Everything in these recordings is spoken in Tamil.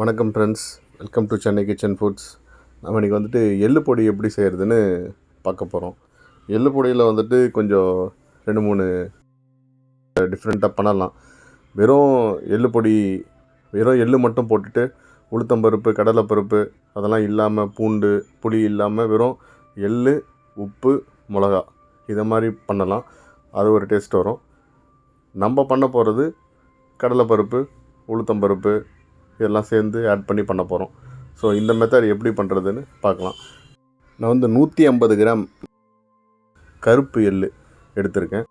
வணக்கம் friends welcome to Chennai kitchen foods நம்ம இன்றைக்கி வந்துட்டு எள்ளு பொடி எப்படி செய்கிறதுன்னு பார்க்க போகிறோம் எள்ளு பொடியில் வந்துட்டு கொஞ்சம் ரெண்டு மூணு டிஃப்ரெண்ட்டாக பண்ணலாம். வெறும் எள்ளு பொடி வெறும் எள்ளு மட்டும் போட்டுட்டு உளுத்தம்பருப்பு கடலைப்பருப்பு அதெல்லாம் இல்லாமல் பூண்டு புளி இல்லாமல் வெறும் எள்ளு உப்பு மிளகா. இதை மாதிரி பண்ணலாம். அது ஒரு டேஸ்ட் வரும். நம்ம பண்ண போகிறது கடலைப்பருப்பு உளுத்தம்பருப்பு இதெல்லாம் சேர்ந்து ஆட் பண்ணி பண்ண போகிறோம் ஸோ இந்த மெத்தட் எப்படி பண்ணுறதுன்னு பார்க்கலாம். நான் வந்து நூற்றி ஐம்பது கிராம் கருப்பு எள்ளு எடுத்திருக்கேன்.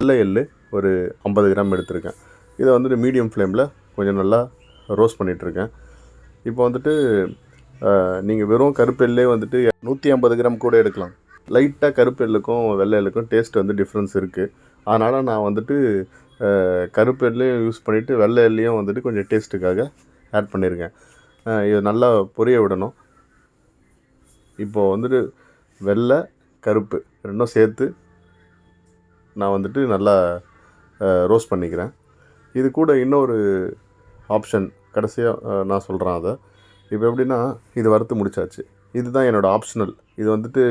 வெள்ளை எள்ளு ஒரு ஐம்பது கிராம் எடுத்திருக்கேன். இதை வந்துட்டு மீடியம் ஃப்ளேமில் கொஞ்சம் நல்லா ரோஸ்ட் பண்ணிகிட்ருக்கேன் இப்போ வந்துட்டு நீங்கள் வெறும் கருப்பு எள்ளே வந்துட்டு நூற்றி ஐம்பது கிராம் கூட எடுக்கலாம். லைட்டாக கருப்பு எள்ளுக்கும் வெள்ளை எள்ளுக்கும் டேஸ்ட் வந்து டிஃப்ரென்ஸ் இருக்குது அதனால் நான் வந்துட்டு கருப்பு எள்ளையும் யூஸ் பண்ணிவிட்டு வெள்ளை எள்ளையும் வந்துட்டு கொஞ்சம் டேஸ்ட்டுக்காக ஆட் பண்ணியிருக்கேன் இது நல்லா பொரிய விடணும். இப்போது வந்துட்டு வெள்ளை கருப்பு ரெண்டும் சேர்த்து நான் வந்துட்டு நல்லா ரோஸ்ட் பண்ணிக்கிறேன். இது கூட இன்னொரு ஆப்ஷன் கடைசியாக நான் சொல்கிறேன் அதை. இப்போ எப்படின்னா இது வறுத்து முடிச்சாச்சு. இதுதான் என்னோடய ஆப்ஷனல் இது வந்துட்டு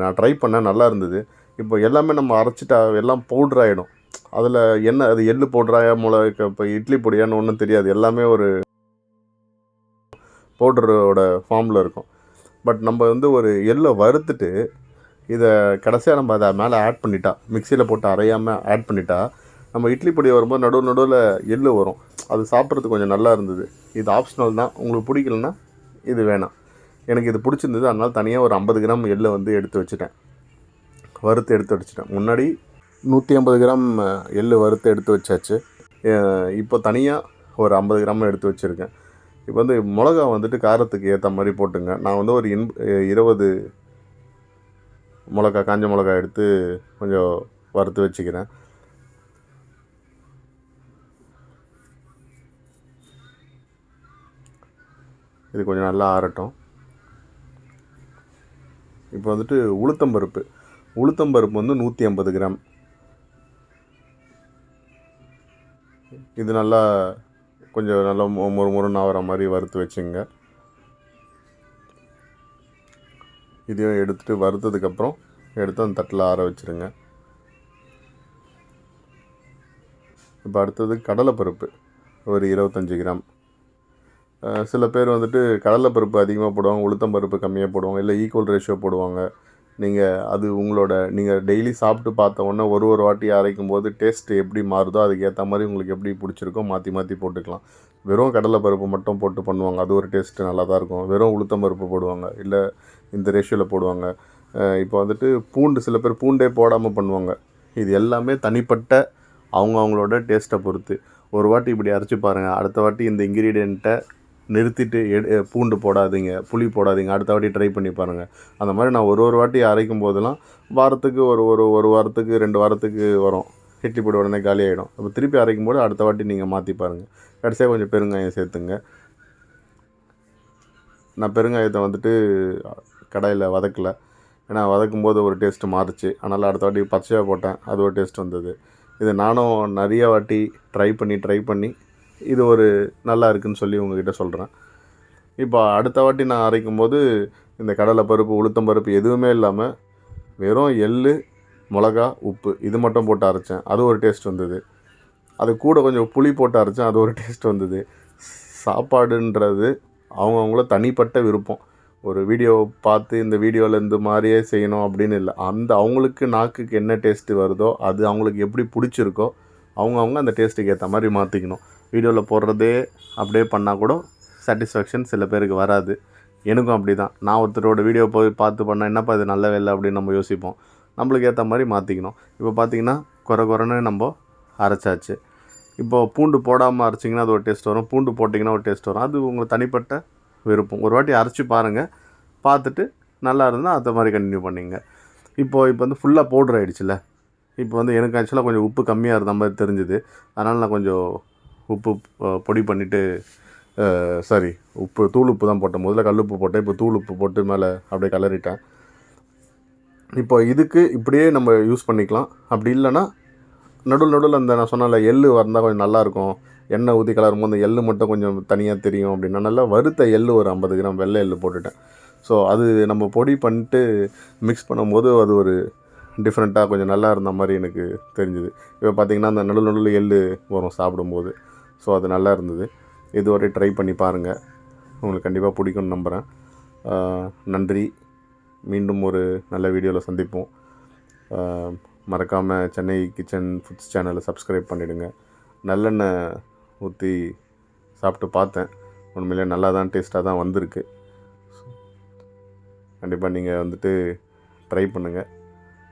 நான் ட்ரை பண்ணேன் நல்லா இருந்தது. இப்போ எல்லாமே நம்ம அரைச்சிட்டா எல்லாம் பவுட்ரு ஆகிடும் அதில் என்ன அது எள்ளு போடுறாயா மிளகா இப்போ இட்லி பொடியான்னு ஒன்றும் தெரியாது. எல்லாமே ஒரு பவுடரோட ஃபார்மில் இருக்கும். பட் நம்ம வந்து ஒரு எள்ளை வறுத்துட்டு இதை கடைசியாக நம்ம அதை மேலே ஆட் பண்ணிட்டா மிக்சியில் போட்டு அரையாமல் ஆட் பண்ணிட்டா நம்ம இட்லி பொடி வரும்போது நடுவு நடுவில் எள்ளு வரும். அது சாப்பிட்றதுக்கு கொஞ்சம் நல்லா இருந்தது. இது ஆப்ஷனல் தான். உங்களுக்கு பிடிக்கலன்னா இது வேணாம். எனக்கு இது பிடிச்சிருந்தது. அதனால் தனியாக ஒரு ஐம்பது கிராம் எள்ளை வந்து எடுத்து வச்சுட்டேன். வறுத்து எடுத்து வச்சுட்டேன். முன்னாடி நூற்றி ஐம்பது கிராம் எள் வறுத்து எடுத்து வச்சாச்சு. இப்போ தனியாக ஒரு ஐம்பது கிராம் எடுத்து வச்சுருக்கேன். இப்போ வந்து மிளகா வந்துட்டு காரத்துக்கு ஏற்ற மாதிரி போட்டுங்க. நான் வந்து ஒரு இன் இருபது மிளகா காஞ்ச மிளகா எடுத்து கொஞ்சம் வறுத்து வச்சுக்கிறேன். இது கொஞ்சம் நல்லா ஆறட்டும். இப்போ வந்துட்டு உளுத்தம்பருப்பு உளுத்தம்பருப்பு வந்து நூற்றி ஐம்பது கிராம். இது நல்லா கொஞ்சம் நல்லா மொ- மொறு மொறுன்னு ஆகிற மாதிரி வறுத்து வச்சுங்க. இதையும் எடுத்துட்டு வறுத்ததுக்கப்புறம் எடுத்து அந்த தட்டில் ஆற வச்சுருங்க. இப்போ அடுத்தது கடலைப்பருப்பு ஒரு இருபத்தஞ்சி கிராம். சில பேர் வந்துட்டு கடலைப்பருப்பு அதிகமாக போடுவாங்க உளுத்தம்பருப்பு கம்மியாக போடுவாங்க இல்லை ஈக்குவல் ரேஷியோ போடுவாங்க. நீங்கள் அது உங்களோட நீங்கள் டெய்லி சாப்பிட்டு பார்த்த உடனே ஒரு ஒரு வாட்டி அரைக்கும் போது டேஸ்ட் எப்படி மாறுதோ அதுக்கேற்ற மாதிரி உங்களுக்கு எப்படி பிடிச்சிருக்கோ மாற்றி மாற்றி போட்டுக்கலாம். வெறும் கடலை பருப்பு மட்டும் போட்டு பண்ணுவாங்க. அது ஒரு டேஸ்ட்டு நல்லா தான் இருக்கும். வெறும் உளுத்தம் பருப்பு போடுவாங்க. இல்லை இந்த ரேஷியோவில் போடுவாங்க. இப்போ வந்துட்டு பூண்டு சில பேர் பூண்டே போடாமல் பண்ணுவாங்க. இது எல்லாமே தனிப்பட்ட அவங்க அவங்களோட டேஸ்ட்டை பொறுத்து. ஒரு வாட்டி இப்படி அரைச்சி பாருங்கள் அடுத்த வாட்டி இந்த இன்க்ரீடியண்ட்டை நிறுத்திட்டு எடு பூண்டு போடாதீங்க புளி போடாதீங்க அடுத்த வாட்டி ட்ரை பண்ணி பாருங்கள் அந்த மாதிரி நான் ஒரு ஒரு வாட்டி அரைக்கும் போதெல்லாம் வாரத்துக்கு ஒரு ஒரு ஒரு வாரத்துக்கு ரெண்டு வாரத்துக்கு வரும். இட்லி பொடி உடனே காலியாகிடும் அப்போ திருப்பி அரைக்கும் போது அடுத்த வாட்டி நீங்கள் மாற்றி பாருங்கள் கடைசியாக கொஞ்சம் பெருங்காயம் சேர்த்துங்க. நான் பெருங்காயத்தை வந்துட்டு கடாயில் வதக்கலை. ஏன்னா வதக்கும் போது ஒரு டேஸ்ட்டு மாறுச்சு. அதனால் அடுத்த வாட்டி பச்சையாக போட்டேன். அது ஒரு டேஸ்ட் வந்தது. இது நானும் நிறைய வாட்டி ட்ரை பண்ணி ட்ரை பண்ணி இது ஒரு நல்லா இருக்குன்னு சொல்லி உங்ககிட்ட சொல்கிறேன் இப்போ அடுத்த வாட்டி நான் அரைக்கும் போது இந்த கடலை பருப்பு உளுத்தம் பருப்பு எதுவுமே இல்லாமல் வெறும் எள் மிளகா உப்பு இது மட்டும் போட்டு அரைச்சேன். அது ஒரு டேஸ்ட் வந்தது. அது கூட கொஞ்சம் புளி போட்டு அரைச்சேன். அது ஒரு டேஸ்ட் வந்தது. சாப்பாடுன்றது அவங்கவுங்கள தனிப்பட்ட விருப்பம். ஒரு வீடியோ பார்த்து இந்த வீடியோவில் இந்த மாதிரியே செய்யணும் அப்படின்னு இல்லை. அந்த அவங்களுக்கு நாக்குக்கு என்ன டேஸ்ட்டு வருதோ அது அவங்களுக்கு எப்படி பிடிச்சிருக்கோ அவங்கவுங்க அந்த டேஸ்ட்டுக்கு ஏற்ற மாதிரி மாற்றிக்கணும் வீடியோவில் போடுறதே அப்படியே பண்ணால் கூட சாட்டிஸ்ஃபேக்ஷன் சில பேருக்கு வராது. எனக்கும் அப்படி தான் நான் ஒருத்தரோட வீடியோ போய் பார்த்து பண்ணால் என்னப்பா இது நல்ல வேலை அப்படின்னு நம்ம யோசிப்போம். நம்மளுக்கு ஏற்ற மாதிரி மாற்றிக்கணும் இப்போ பார்த்தீங்கன்னா குறை குறைன்னு நம்ம அரைச்சாச்சு. இப்போ பூண்டு போடாமல் அரைச்சிங்கன்னா அது ஒரு டேஸ்ட் வரும். பூண்டு போட்டிங்கன்னா ஒரு டேஸ்ட் வரும். அது உங்களுக்கு தனிப்பட்ட விருப்பம். ஒரு வாட்டி அரைச்சி பாருங்கள் பார்த்துட்டு நல்லா இருந்தால் அதை மாதிரி கண்டினியூ பண்ணிங்க. இப்போது இப்போ வந்து ஃபுல்லாக பவுட்ரு ஆகிடுச்சுல இப்போ வந்து எனக்கு ஆக்சுவலாக கொஞ்சம் உப்பு கம்மியாக இருந்த மாதிரி தெரிஞ்சுது. அதனால் நான் கொஞ்சம் உப்பு பொடி பண்ணிவிட்டு சாரி உப்பு தூள் உப்பு தான் போட்டேன். முதல்ல கல் உப்பு போட்டேன். இப்போ தூள் உப்பு போட்டு மேலே அப்படியே கலரிட்டேன் இப்போ இதுக்கு இப்படியே நம்ம யூஸ் பண்ணிக்கலாம். அப்படி இல்லைன்னா நடுவில் நடுவில் அந்த நான் சொன்னல எள்ளு வந்தால் கொஞ்சம் நல்லாயிருக்கும் எண்ணெய் ஊற்றி கலரும் போது அந்த எள்ளு மட்டும் கொஞ்சம் தனியாக தெரியும் அப்படின்னா நல்லா வறுத்த எள்ளு ஒரு ஐம்பது கிராம் வெள்ளை எள்ளு போட்டுட்டேன். ஸோ அது நம்ம பொடி பண்ணிட்டு மிக்ஸ் பண்ணும்போது அது ஒரு டிஃப்ரெண்ட்டாக கொஞ்சம் நல்லா இருந்த மாதிரி எனக்கு தெரிஞ்சுது. இப்போ பார்த்தீங்கன்னா அந்த நடுவில் நடுவில் எள்ளு வரும் சாப்பிடும்போது. ஸோ அது நல்லா இருந்தது. இதுவரை ட்ரை பண்ணி பாருங்கள் உங்களுக்கு கண்டிப்பாக பிடிக்கும்னு நம்புகிறேன் நன்றி. மீண்டும் ஒரு நல்ல வீடியோவில் சந்திப்போம். மறக்காமல் சென்னை கிச்சன் ஃபுட்ஸ் சேனலை சப்ஸ்கிரைப் பண்ணிவிடுங்க நல்லெண்ணெய் ஊற்றி சாப்பிட்டு பார்த்தேன். உண்மையிலே நல்லா தான் டேஸ்ட்டாக தான் வந்திருக்கு. கண்டிப்பாக நீங்கள் வந்துட்டு ட்ரை பண்ணுங்கள்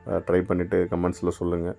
ட்ரை பண்ணிவிட்டு கமெண்ட்ஸில் சொல்லுங்கள்